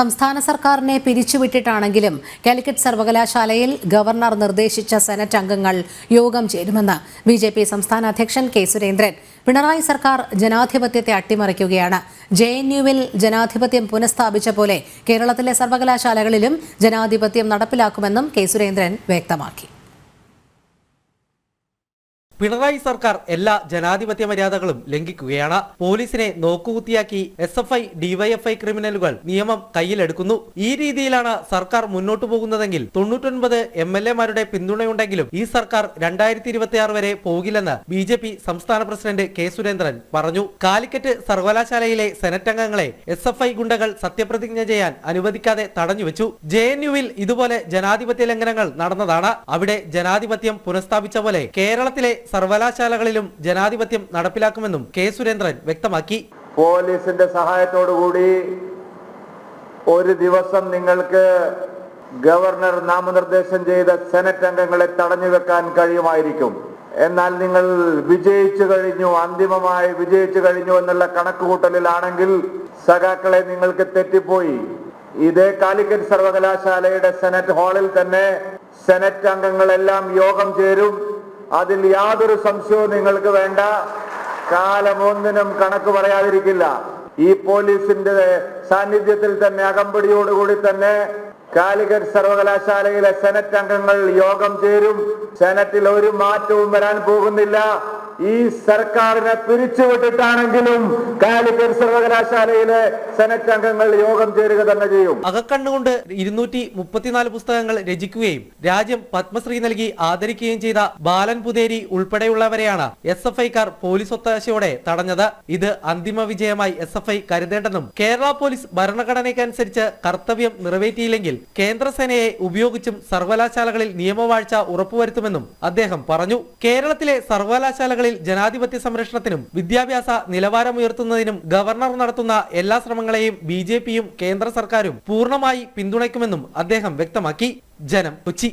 സംസ്ഥാന സർക്കാരിനെ പിരിച്ചുവിട്ടിട്ടാണെങ്കിലും കാലിക്കറ്റ് സർവകലാശാലയിൽ ഗവർണർ നിർദ്ദേശിച്ച സെനറ്റ് അംഗങ്ങൾ യോഗം ചേരുമെന്ന് ബി ജെ പി സംസ്ഥാന അധ്യക്ഷൻ കെ സുരേന്ദ്രൻ. പിണറായി സർക്കാർ ജനാധിപത്യത്തെ അട്ടിമറിക്കുകയാണ്. ജെ എൻ യുവിൽ ജനാധിപത്യം പുനഃസ്ഥാപിച്ച പോലെ കേരളത്തിലെ സർവകലാശാലകളിലും ജനാധിപത്യം നടപ്പിലാക്കുമെന്നും കെ സുരേന്ദ്രൻ വ്യക്തമാക്കി. പിണറായി സർക്കാർ എല്ലാ ജനാധിപത്യ മര്യാദകളും ലംഘിക്കുകയാണ്. പോലീസിനെ നോക്കുകുത്തിയാക്കി എസ് എഫ് ഐ ഡിവൈഎഫ്ഐ ക്രിമിനലുകൾ നിയമം കയ്യിലെടുക്കുന്നു. ഈ രീതിയിലാണ് സർക്കാർ മുന്നോട്ടു പോകുന്നതെങ്കിൽ തൊണ്ണൂറ്റൊൻപത് എം എൽ എമാരുടെ പിന്തുണയുണ്ടെങ്കിലും ഈ സർക്കാർ രണ്ടായിരത്തി ഇരുപത്തി ആറ് വരെ പോകില്ലെന്ന് ബി ജെ പി സംസ്ഥാന പ്രസിഡന്റ് കെ സുരേന്ദ്രൻ പറഞ്ഞു. കാലിക്കറ്റ് സർവകലാശാലയിലെ സെനറ്റ് അംഗങ്ങളെ എസ് എഫ് ഐ ഗുണ്ടകൾ സത്യപ്രതിജ്ഞ ചെയ്യാൻ അനുവദിക്കാതെ തടഞ്ഞുവെച്ചു. ജെ എൻ യുവിൽ ഇതുപോലെ ജനാധിപത്യ ലംഘനങ്ങൾ നടന്നതാണ്. അവിടെ ജനാധിപത്യം പുനഃസ്ഥാപിച്ച പോലെ കേരളത്തിലെ സർവകലാശാലകളിലും ജനാധിപത്യം നടപ്പിലാക്കുമെന്നും കെ സുരേന്ദ്രൻ വ്യക്തമാക്കി. പോലീസിന്റെ സഹായത്തോടുകൂടി ഒരു ദിവസം നിങ്ങൾക്ക് ഗവർണർ നാമനിർദ്ദേശം ചെയ്ത സെനറ്റ് അംഗങ്ങളെ തടഞ്ഞു വെക്കാൻ കഴിയുമായിരിക്കും. എന്നാൽ നിങ്ങൾ വിജയിച്ചു കഴിഞ്ഞു അന്തിമമായി വിജയിച്ചു കഴിഞ്ഞു എന്നുള്ള കണക്കുകൂട്ടലിലാണെങ്കിൽ സഖാക്കളെ നിങ്ങൾക്ക് തെറ്റിപ്പോയി. ഇതേ കാലിക്കറ്റ് സർവകലാശാലയുടെ സെനറ്റ് ഹാളിൽ തന്നെ സെനറ്റ് അംഗങ്ങളെല്ലാം യോഗം ചേരും. അതിൽ യാതൊരു സംശയവും നിങ്ങൾക്ക് വേണ്ട. കാലമൊന്നിനും കണക്ക് പറയാതിരിക്കില്ല. ഈ പോലീസിന്റെ സാന്നിധ്യത്തിൽ തന്നെ അകമ്പടിയോടുകൂടി തന്നെ കാലിക്കറ്റ് സർവകലാശാലയിലെ സെനറ്റ് അംഗങ്ങൾ യോഗം ചേരും. സെനറ്റിൽ ഒരു മാറ്റവും വരാൻ പോകുന്നില്ല. ഈ സർക്കാരിനെ പിരിച്ചുവിട്ടിട്ടാണെങ്കിലും കാലിക്കറ്റ് സർവകലാശാലയിലെ സെനറ്റ് അംഗങ്ങൾ യോഗം ചേരുക തന്നെ ചെയ്യും. അകക്കണ്ണുകൊണ്ട് ഇരുന്നൂറ്റി മുപ്പത്തിനാല് പുസ്തകങ്ങൾ രചിക്കുകയും രാജ്യം പത്മശ്രീ നൽകി ആദരിക്കുകയും ചെയ്ത ബാലൻ പുതേരി ഉൾപ്പെടെയുള്ളവരെയാണ് എസ് എഫ് ഐക്കാർ പോലീസ് ഒത്താശയോടെ തടഞ്ഞത്. ഇത് അന്തിമ വിജയമായി എസ് എഫ് ഐ കരുതേണ്ടെന്നും കേരള പോലീസ് ഭരണഘടനയ്ക്കനുസരിച്ച് കർത്തവ്യം നിറവേറ്റിയില്ലെങ്കിൽ കേന്ദ്രസേനയെ ഉപയോഗിച്ചും സർവകലാശാലകളിൽ നിയമവാഴ്ച ഉറപ്പുവരുത്തുമെന്നും അദ്ദേഹം പറഞ്ഞു. കേരളത്തിലെ സർവകലാശാലകളിൽ ജനാധിപത്യ സംരക്ഷണത്തിനും വിദ്യാഭ്യാസ നിലവാരമുയർത്തുന്നതിനും ഗവർണർ നടത്തുന്ന എല്ലാ ശ്രമങ്ങളെയും ബി കേന്ദ്ര സർക്കാരും പൂർണമായി പിന്തുണയ്ക്കുമെന്നും അദ്ദേഹം വ്യക്തമാക്കി. ജനം കൊച്ചി.